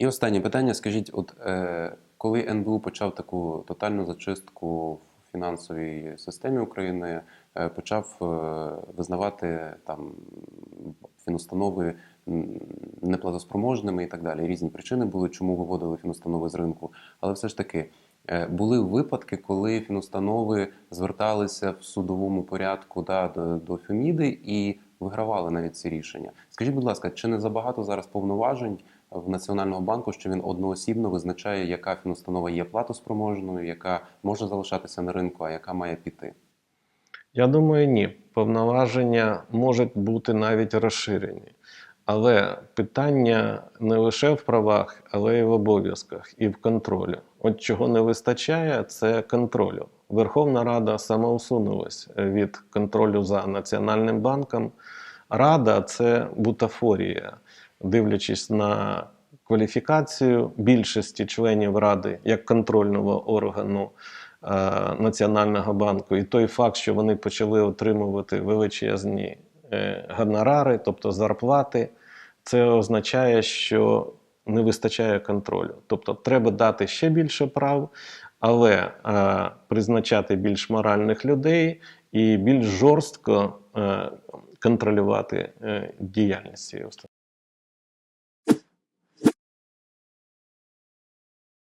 І останнє питання: скажіть, от е, коли НБУ почав таку тотальну зачистку в фінансовій системі України, е, почав е, визнавати там фінустанови неплатоспроможними і так далі. Різні причини були, чому виводили фінустанови з ринку. Але все ж таки е, були випадки, коли фінустанови зверталися в судовому порядку да, до, до Феміди і вигравали навіть ці рішення. Скажіть, будь ласка, чи не забагато зараз повноважень в Національного банку, що він одноосібно визначає, яка фінустанова є платоспроможною, яка може залишатися на ринку, а яка має піти? Я думаю, ні. Повноваження можуть бути навіть розширені. Але питання не лише в правах, але й в обов'язках і в контролі. От чого не вистачає, це контролю. Верховна Рада самоусунулась від контролю за Національним банком. Рада це бутафорія, дивлячись на кваліфікацію більшості членів Ради як контрольного органу е, Національного банку, і той факт, що вони почали отримувати величезні е, гонорари, тобто зарплати, це означає, що не вистачає контролю. Тобто треба дати ще більше прав, але е, призначати більш моральних людей і більш жорстко е, контролювати е, діяльність цієї установи.